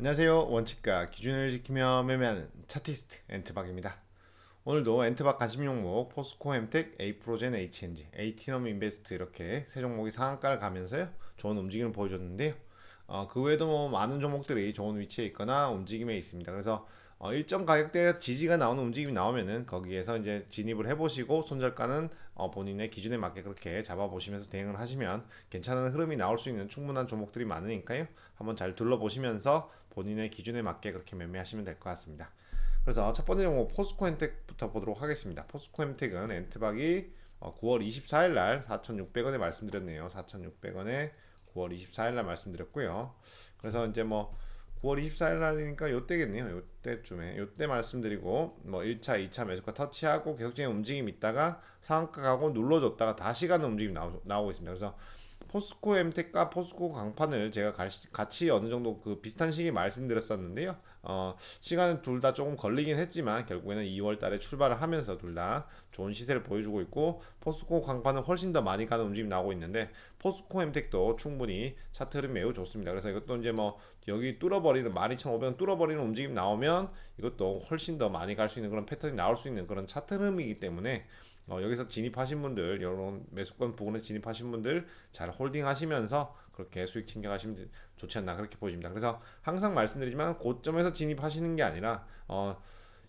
안녕하세요. 원칙과 기준을 지키며 매매하는 차티스트 엔트박입니다. 오늘도 엔트박 관심 종목 포스코 햄텍, 에이프로젠, HNG, 에이티넘 인베스트 이렇게 세 종목이 상한가를 가면서요 좋은 움직임을 보여줬는데요. 어, 그 외에도 뭐 많은 종목들이 좋은 위치에 있거나 움직임에 있습니다. 그래서 어, 일정 가격대 지지가 나오는 움직임이 나오면은 거기에서 이제 진입을 해보시고 손절가는 어, 본인의 기준에 맞게 그렇게 잡아보시면서 대응을 하시면 괜찮은 흐름이 나올 수 있는 충분한 종목들이 많으니까요. 한번 잘 둘러보시면서 본인의 기준에 맞게 그렇게 매매하시면 될 것 같습니다. 그래서 첫 번째 종목 포스코 햄텍부터 보도록 하겠습니다. 포스코 햄텍은 엔트박이 9월 24일 날 4,600원에 말씀드렸네요. 4,600원에 9월 24일 날 말씀드렸고요. 그래서 이제 뭐 9월 24일 날이니까 요때겠네요. 요때쯤에 요때 말씀드리고 뭐 1차, 2차 매수가 터치하고 계속적인 움직임 있다가 상한가 가고 눌러줬다가 다시 가는 움직임 나오, 나오고 있습니다. 그래서 포스코 엠텍과 포스코 강판을 제가 같이 어느 정도 그 비슷한 시기에 말씀드렸었는데요. 어, 시간은 둘 다 조금 걸리긴 했지만 결국에는 2월 달에 출발을 하면서 둘 다 좋은 시세를 보여주고 있고 포스코 강판은 훨씬 더 많이 가는 움직임이 나오고 있는데 포스코 엠텍도 충분히 차트 흐름 매우 좋습니다. 그래서 이것도 이제 뭐 여기 뚫어버리는 12,500원 뚫어버리는 움직임 나오면 이것도 훨씬 더 많이 갈 수 있는 그런 패턴이 나올 수 있는 그런 차트 흐름이기 때문에 어, 여기서 진입하신 분들, 이런 매수권 부분에 진입하신 분들 잘 홀딩하시면서 그렇게 수익 챙겨가시면 좋지 않나 그렇게 보입니다. 그래서 항상 말씀드리지만 고점에서 진입하시는 게 아니라 어,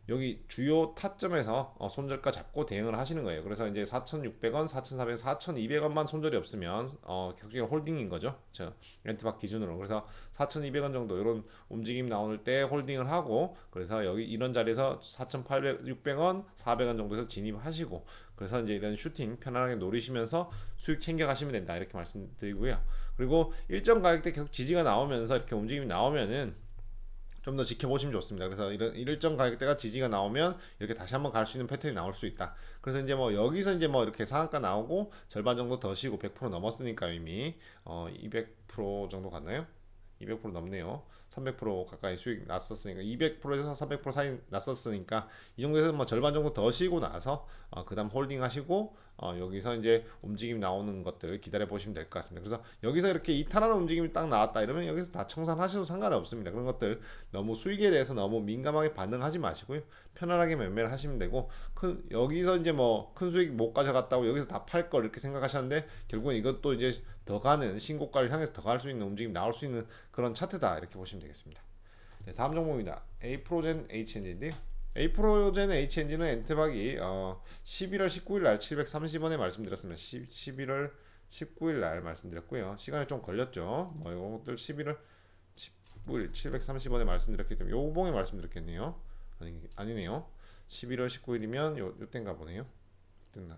여기 주요 타점에서 어, 손절가 잡고 대응을 하시는 거예요. 그래서 이제 4,600원, 4,400원, 4,200원만 손절이 없으면 어, 계속적인 홀딩인 거죠. 저 렌트박 기준으로. 그래서 4,200원 정도 이런 움직임 나올 때 홀딩을 하고 그래서 여기 이런 자리에서 4,800, 600원, 400원 정도에서 진입하시고 그래서 이제 이런 슈팅 편안하게 노리시면서 수익 챙겨 가시면 된다. 이렇게 말씀드리고요. 그리고 일정 가격대 계속 지지가 나오면서 이렇게 움직임이 나오면은 좀 더 지켜보시면 좋습니다. 그래서 이런 일정 가격대가 지지가 나오면 이렇게 다시 한번 갈 수 있는 패턴이 나올 수 있다. 그래서 이제 뭐 여기서 이제 뭐 이렇게 상한가 나오고 절반 정도 더 쉬고 100% 넘었으니까 이미 어 200% 정도 갔나요? 200% 넘네요. 300% 가까이 수익 났었으니까 200%에서 300% 사이 났었으니까 이 정도에서 뭐 절반 정도 더 쉬고 나서 어, 그다음 홀딩 하시고 어, 여기서 이제 움직임 나오는 것들 기다려 보시면 될 것 같습니다. 그래서 여기서 이렇게 이탈하는 움직임이 딱 나왔다 이러면 여기서 다 청산하셔도 상관없습니다. 그런 것들 너무 수익에 대해서 너무 민감하게 반응하지 마시고요. 편안하게 매매를 하시면 되고 큰 여기서 이제 뭐 큰 수익 못 가져갔다고 여기서 다 팔 걸 이렇게 생각하셨는데 결국은 이것도 이제 더 가는 신고가를 향해서 더 갈 수 있는 움직임 나올 수 있는 그런 차트다 이렇게 보시면 되겠습니다. 네, 다음 종목입니다. 에이프로젠 HNG인데요. 에이프로젠 HNG는 엔트박이 어, 11월 19일 날 730원에 말씀드렸습니다. 10, 11월 19일 날 말씀드렸고요. 시간이 좀 걸렸죠. 뭐 이것들 11월 19일 730원에 말씀드렸기 때문에 요봉에 말씀드렸겠네요. 아니 아니네요. 11월 19일이면 요 요땐가 보네요.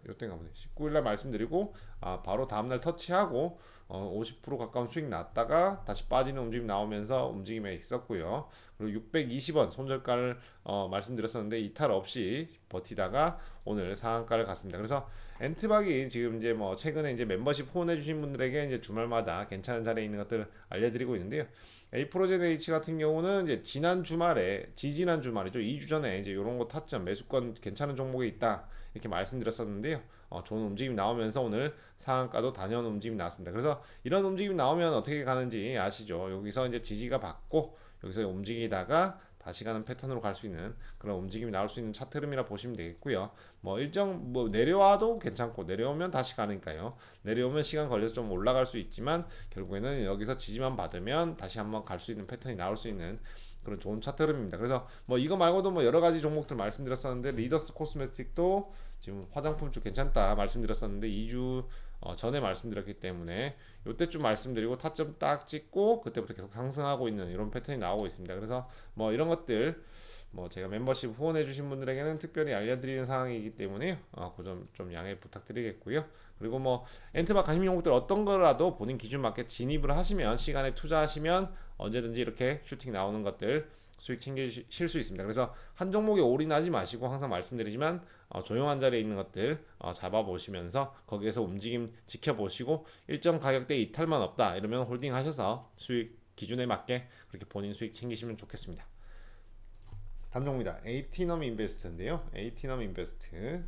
요땐가 보네. 19일 날 말씀드리고 아 바로 다음 날 터치하고 어, 50% 가까운 수익 났다가 다시 빠지는 움직임 나오면서 움직임에 있었고요. 그리고 620원 손절가를 어, 말씀드렸었는데 이탈 없이 버티다가 오늘 상한가를 갔습니다. 그래서 엔트박이 지금 이제 뭐 최근에 이제 멤버십 후원해 주신 분들에게 이제 주말마다 괜찮은 자리에 있는 것들 알려드리고 있는데요. 에이프로젠 H 같은 경우는 이제 지난 주말에 지지난 주말이죠. 2주 전에 이제 이런 거 타점 매수권 괜찮은 종목이 있다 이렇게 말씀드렸었는데요. 어, 좋은 움직임 나오면서 오늘 상한가도 단연 움직임 나왔습니다. 그래서 이런 움직임 나오면 어떻게 가는지 아시죠? 여기서 이제 지지가 받고 여기서 움직이다가 다시 가는 패턴으로 갈 수 있는 그런 움직임이 나올 수 있는 차트 름이라 보시면 되겠고요. 뭐 일정 뭐 내려와도 괜찮고 내려오면 다시 가니까요. 내려오면 시간 걸려서 좀 올라갈 수 있지만 결국에는 여기서 지지만 받으면 다시 한번 갈 수 있는 패턴이 나올 수 있는 그런 좋은 차트 흐름입니다. 그래서 뭐 이거 말고도 뭐 여러 가지 종목들 말씀드렸었는데 리더스 코스메틱도 지금 화장품 쪽 괜찮다 말씀드렸었는데 2주 어, 전에 말씀드렸기 때문에 요때쯤 말씀드리고 타점 딱 찍고 그때부터 계속 상승하고 있는 이런 패턴이 나오고 있습니다. 그래서 뭐 이런 것들 뭐 제가 멤버십 후원해 주신 분들에게는 특별히 알려드리는 상황이기 때문에 어, 그점 좀 양해 부탁드리겠고요. 그리고 뭐 엔트박 관심 종목들 어떤 거라도 본인 기준 맞게 진입을 하시면 시간에 투자하시면 언제든지 이렇게 슈팅 나오는 것들 수익 챙기실 수 있습니다. 그래서 한 종목에 올인하지 마시고 항상 말씀드리지만 어, 조용한 자리에 있는 것들 어, 잡아보시면서 거기에서 움직임 지켜보시고 일정 가격대 이탈만 없다 이러면 홀딩 하셔서 수익 기준에 맞게 그렇게 본인 수익 챙기시면 좋겠습니다. 다음 종목입니다. 에이티넘 인베스트인데요. 에이티넘 인베스트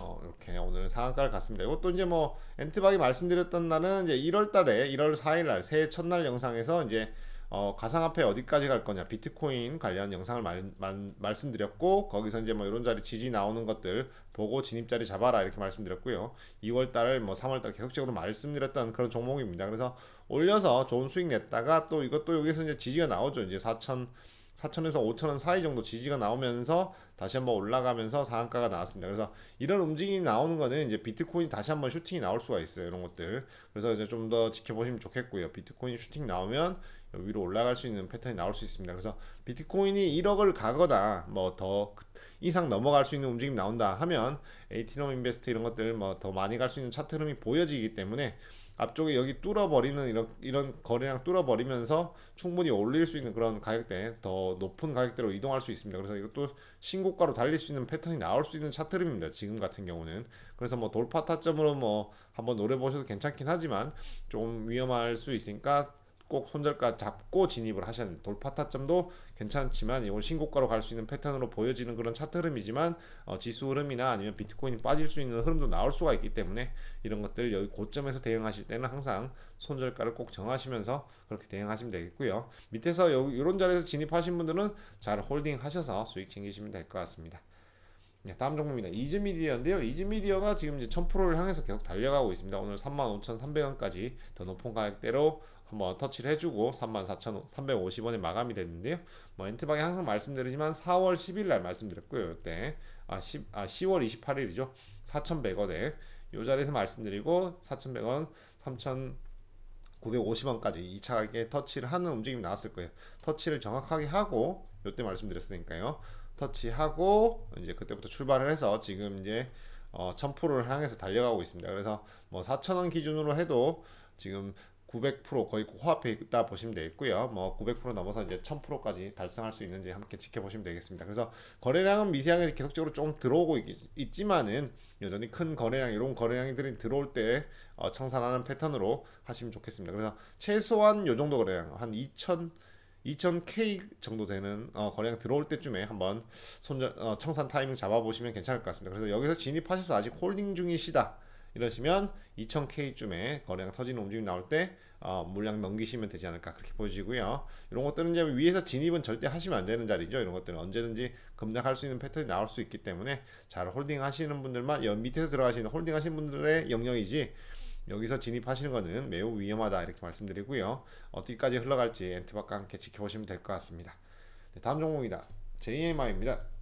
어, 이렇게 오늘 상한가를 갔습니다. 이것도 이제 뭐 엔트박이 말씀드렸던 날은 이제 1월 달에 1월 4일 날 새해 첫날 영상에서 이제 어, 가상화폐 어디까지 갈 거냐 비트코인 관련 영상을 말, 말, 말씀드렸고 거기서 이제 뭐 이런 자리 지지 나오는 것들 보고 진입 자리 잡아라 이렇게 말씀드렸고요. 2월 달, 뭐 3월 달 계속적으로 말씀드렸던 그런 종목입니다. 그래서 올려서 좋은 수익 냈다가 또 이것도 여기서 이제 지지가 나오죠. 이제 4천 4천에서 5천원 사이 정도 지지가 나오면서 다시 한번 올라가면서 상한가가 나왔습니다. 그래서 이런 움직임이 나오는 거는 이제 비트코인 다시 한번 슈팅이 나올 수가 있어요. 이런 것들. 그래서 이제 좀 더 지켜보시면 좋겠고요. 비트코인 슈팅 나오면 위로 올라갈 수 있는 패턴이 나올 수 있습니다. 그래서 비트코인이 1억을 가거나 뭐 더 이상 넘어갈 수 있는 움직임 나온다 하면 에이티넘 인베스트 이런 것들 뭐 더 많이 갈 수 있는 차트 흐름이 보여지기 때문에 앞쪽에 여기 뚫어버리는 이런 이런 거래량 뚫어버리면서 충분히 올릴 수 있는 그런 가격대 더 높은 가격대로 이동할 수 있습니다. 그래서 이것도 신고가로 달릴 수 있는 패턴이 나올 수 있는 차트입니다. 지금 같은 경우는 그래서 뭐 돌파 타점으로 뭐 한번 노려 보셔도 괜찮긴 하지만 좀 위험할 수 있으니까 꼭 손절가 잡고 진입을 하셔야 됩니다. 돌파 타점도 괜찮지만 이건 신고가로 갈 수 있는 패턴으로 보여지는 그런 차트 흐름이지만 어, 지수 흐름이나 아니면 비트코인이 빠질 수 있는 흐름도 나올 수가 있기 때문에 이런 것들 여기 고점에서 대응하실 때는 항상 손절가를 꼭 정하시면서 그렇게 대응하시면 되겠고요. 밑에서 여기 이런 자리에서 진입하신 분들은 잘 홀딩 하셔서 수익 챙기시면 될 것 같습니다. 네, 다음 종목입니다. 이즈미디어인데요. 이즈미디어가 지금 이제 1000%를 향해서 계속 달려가고 있습니다. 오늘 35,300원까지 더 높은 가격대로 한번 터치를 해주고 34,350원에 마감이 됐는데요. 뭐 엔트방에 항상 말씀드리지만 4월 10일 날 말씀드렸고요. 이때 아, 10, 아 10월 28일이죠. 4,100원에 이 자리에서 말씀드리고 4,100원, 3,950원까지 2차 가격에 터치를 하는 움직임이 나왔을 거예요. 터치를 정확하게 하고 이때 말씀드렸으니까요. 터치하고 이제 그때부터 출발을 해서 지금 이제 어, 1000%를 향해서 달려가고 있습니다. 그래서 뭐 4,000원 기준으로 해도 지금 900% 거의 코앞에 있다 보시면 되겠고요. 뭐 900% 넘어서 이제 1000%까지 달성할 수 있는지 함께 지켜보시면 되겠습니다. 그래서 거래량은 미세하게 계속적으로 좀 들어오고 있, 지만은 여전히 큰 거래량 이런 거래량들이 들어올 때 어, 청산하는 패턴으로 하시면 좋겠습니다. 그래서 최소한 요 정도 거래량 한 2,000 2000K 정도 되는 어, 거래량 들어올 때쯤에 한번 손절 어, 청산 타이밍 잡아보시면 괜찮을 것 같습니다. 그래서 여기서 진입하셔서 아직 홀딩 중이시다. 이러시면 2000K쯤에 거래량 터지는 움직임 나올 때 어, 물량 넘기시면 되지 않을까 그렇게 보여지고요. 이런 것들은 이제 위에서 진입은 절대 하시면 안 되는 자리죠. 이런 것들은 언제든지 급락할 수 있는 패턴이 나올 수 있기 때문에 잘 홀딩 하시는 분들만 여 밑에서 들어가시는 홀딩 하시는 분들의 영역이지 여기서 진입하시는 것은 매우 위험하다 이렇게 말씀드리고요. 어디까지 흘러갈지 엔트박과 함께 지켜보시면 될 것 같습니다. 네, 다음 종목이다. JMI입니다.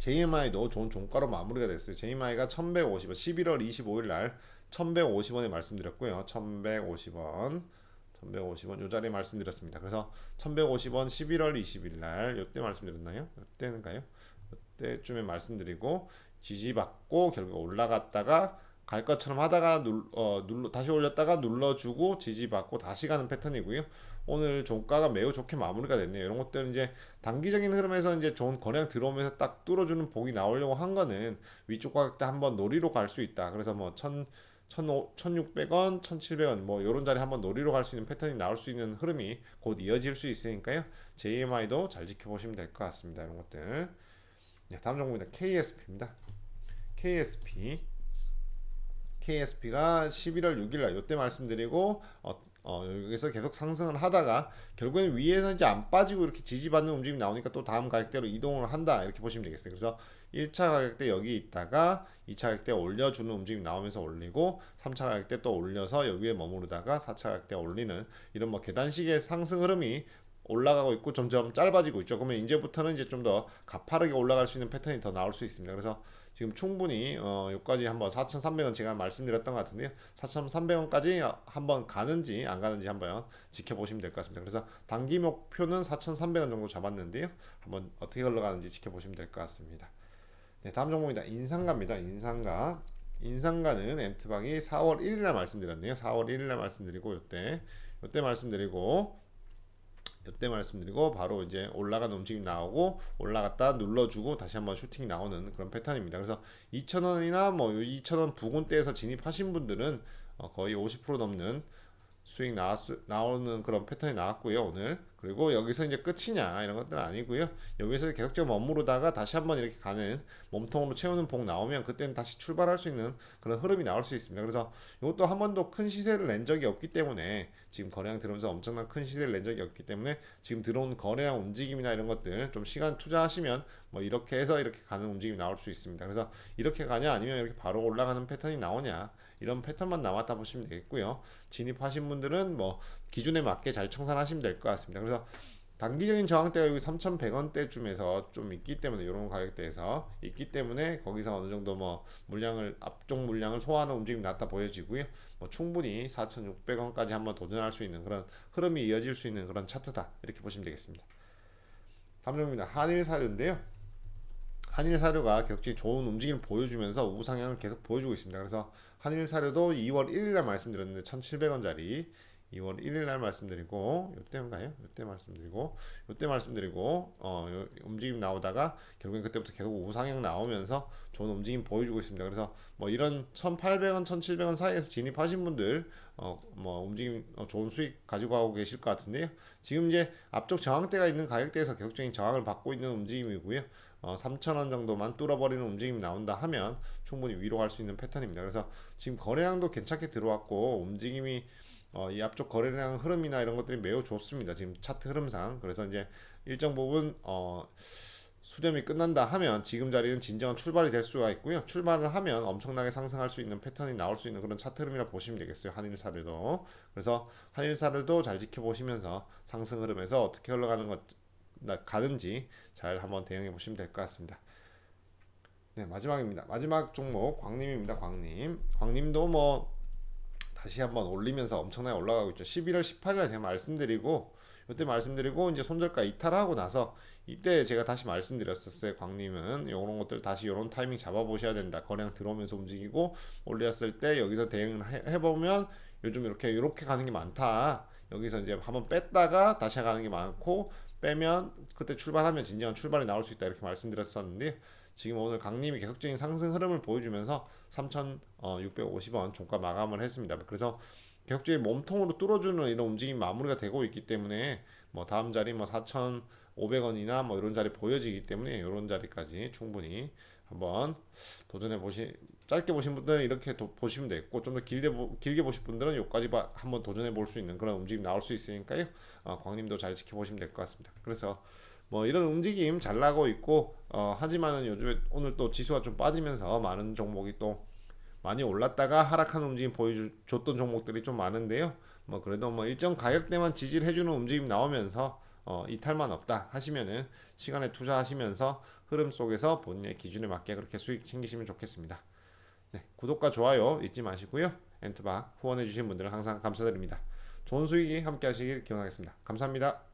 JMI도 좋은 종가로 마무리가 됐어요. JMI가 1150원 11월 25일 날 1150원에 말씀드렸고요. 1150원 1150원 요 자리에 말씀드렸습니다. 그래서 1150원 11월 20일 날 요때 말씀드렸나요? 요때는가요? 요때쯤에 말씀드리고 지지받고 결국 올라갔다가 갈 것처럼 하다가 눌, 어, 눌러 다시 올렸다가 눌러주고 지지받고 다시 가는 패턴이고요. 오늘 종가가 매우 좋게 마무리가 됐네요. 이런 것들은 이제 단기적인 흐름에서 이제 좋은 거래량 들어오면서 딱 뚫어주는 복이 나오려고 한 거는 위쪽 가격대 한번 놀이로 갈 수 있다. 그래서 뭐 천, 1,600원, 1,700원 뭐 이런 자리 한번 놀이로 갈 수 있는 패턴이 나올 수 있는 흐름이 곧 이어질 수 있으니까요. JMI도 잘 지켜보시면 될 것 같습니다. 이런 것들. 네, 다음 종목입니다. KSP입니다. KSP KSP가 11월 6일 날 이때 말씀드리고 어, 어, 여기서 계속 상승을 하다가 결국에는 위에서 이제 안 빠지고 이렇게 지지받는 움직임이 나오니까 또 다음 가격대로 이동을 한다 이렇게 보시면 되겠어요. 그래서 1차 가격대 여기 있다가 2차 가격대 올려주는 움직임이 나오면서 올리고 3차 가격대 또 올려서 여기에 머무르다가 4차 가격대 올리는 이런 뭐 계단식의 상승 흐름이 올라가고 있고 점점 짧아지고 있죠. 그러면 이제부터는 이제 좀 더 가파르게 올라갈 수 있는 패턴이 더 나올 수 있습니다. 그래서 지금 충분히 어, 여기까지 한번 4,300원 제가 말씀드렸던 것 같은데요. 4,300원까지 한번 가는지 안 가는지 한번 지켜보시면 될 것 같습니다. 그래서 단기 목표는 4,300원 정도 잡았는데요. 한번 어떻게 흘러가는지 지켜보시면 될 것 같습니다. 네, 다음 종목입니다. 인상가입니다. 인상가. 인상가는 엔트방이 4월 1일날 말씀드렸네요. 4월 1일날 말씀드리고 이때 이때 말씀드리고 그때 말씀드리고 바로 이제 올라가는 움직임 나오고 올라갔다 눌러주고 다시 한번 슈팅 나오는 그런 패턴입니다. 그래서 2,000원이나 뭐 2,000원 부근대에서 진입하신 분들은 어 거의 50% 넘는 수익 나왔, 나오는 그런 패턴이 나왔고요 오늘. 그리고 여기서 이제 끝이냐 이런 것들은 아니고요. 여기서 계속적으로 머무르다가 다시 한번 이렇게 가는 몸통으로 채우는 복 나오면 그때는 다시 출발할 수 있는 그런 흐름이 나올 수 있습니다. 그래서 이것도 한 번도 큰 시세를 낸 적이 없기 때문에 지금 거래량 들어오면서 엄청난 큰 시세를 낸 적이 없기 때문에 지금 들어온 거래량 움직임이나 이런 것들 좀 시간 투자하시면 뭐 이렇게 해서 이렇게 가는 움직임이 나올 수 있습니다. 그래서 이렇게 가냐 아니면 이렇게 바로 올라가는 패턴이 나오냐 이런 패턴만 남았다 보시면 되겠고요. 진입하신 분들은 뭐 기준에 맞게 잘 청산하시면 될 것 같습니다. 그래서 단기적인 저항대가 여기 3,100원대쯤에서 좀 있기 때문에 이런 가격대에서 있기 때문에 거기서 어느 정도 뭐 물량을 앞쪽 물량을 소화하는 움직임이 났다 보여지고요. 뭐 충분히 4,600원까지 한번 도전할 수 있는 그런 흐름이 이어질 수 있는 그런 차트다 이렇게 보시면 되겠습니다. 다음 종입니다. 한일사료인데요. 한일 사료가 계속적인 좋은 움직임을 보여주면서 우상향을 계속 보여주고 있습니다. 그래서 한일 사료도 2월 1일 날 말씀드렸는데 1,700원짜리 2월 1일 날 말씀드리고 요때인가요? 요때 말씀드리고 요때 말씀드리고 어 요, 움직임 나오다가 결국엔 그때부터 계속 우상향 나오면서 좋은 움직임 보여주고 있습니다. 그래서 뭐 이런 1,800원, 1,700원 사이에서 진입하신 분들 어 뭐 움직임 어, 좋은 수익 가지고 가고 계실 것 같은데요. 지금 이제 앞쪽 저항대가 있는 가격대에서 계속적인 저항을 받고 있는 움직임이고요. 어, 3,000원 정도만 뚫어버리는 움직임이 나온다 하면 충분히 위로 갈 수 있는 패턴입니다. 그래서 지금 거래량도 괜찮게 들어왔고 움직임이 어, 이 앞쪽 거래량 흐름이나 이런 것들이 매우 좋습니다. 지금 차트 흐름상 그래서 이제 일정 부분 어, 수렴이 끝난다 하면 지금 자리는 진정한 출발이 될 수가 있고요. 출발을 하면 엄청나게 상승할 수 있는 패턴이 나올 수 있는 그런 차트 흐름이라 보시면 되겠어요. 한일사료도 그래서 한일사료도 잘 지켜보시면서 상승 흐름에서 어떻게 흘러가는 것 가는지 잘 한번 대응해 보시면 될 것 같습니다. 네 마지막입니다. 마지막 종목 광림입니다. 광림 광림도 뭐 다시 한번 올리면서 엄청나게 올라가고 있죠. 11월 18일에 제가 말씀드리고 이때 말씀드리고 이제 손절가 이탈하고 나서 이때 제가 다시 말씀드렸었어요. 광림은 이런 것들 다시 이런 타이밍 잡아 보셔야 된다. 거래량 들어오면서 움직이고 올렸을 때 여기서 대응을 해, 보면 요즘 이렇게 이렇게 가는 게 많다. 여기서 이제 한번 뺐다가 다시 가는 게 많고 빼면 그때 출발하면 진정한 출발이 나올 수 있다 이렇게 말씀드렸었는데 지금 오늘 강림이 계속적인 상승 흐름을 보여주면서 3,650원 종가 마감을 했습니다. 그래서 계속적인 몸통으로 뚫어주는 이런 움직임 마무리가 되고 있기 때문에 뭐 다음 자리 뭐 4,500원이나 뭐 이런 자리 보여지기 때문에 이런 자리까지 충분히 한번 도전해 보시 짧게 보신 분들은 이렇게 도, 보시면 되겠고 좀 더 길게 길게 보실 분들은 여기까지 한번 도전해 볼 수 있는 그런 움직임 나올 수 있으니까요. 어, 광님도 잘 지켜보시면 될 것 같습니다. 그래서 뭐 이런 움직임 잘 나고 있고 어, 하지만은 요즘에 오늘 또 지수가 좀 빠지면서 많은 종목이 또 많이 올랐다가 하락하는 움직임 보여줬던 종목들이 좀 많은데요. 뭐 그래도 뭐 일정 가격대만 지지를 해주는 움직임 나오면서 어, 이탈만 없다 하시면은 시간에 투자하시면서 흐름 속에서 본인의 기준에 맞게 그렇게 수익 챙기시면 좋겠습니다. 네, 구독과 좋아요 잊지 마시고요. 엔트박 후원해주신 분들은 항상 감사드립니다. 좋은 수익이 함께 하시길 기원하겠습니다. 감사합니다.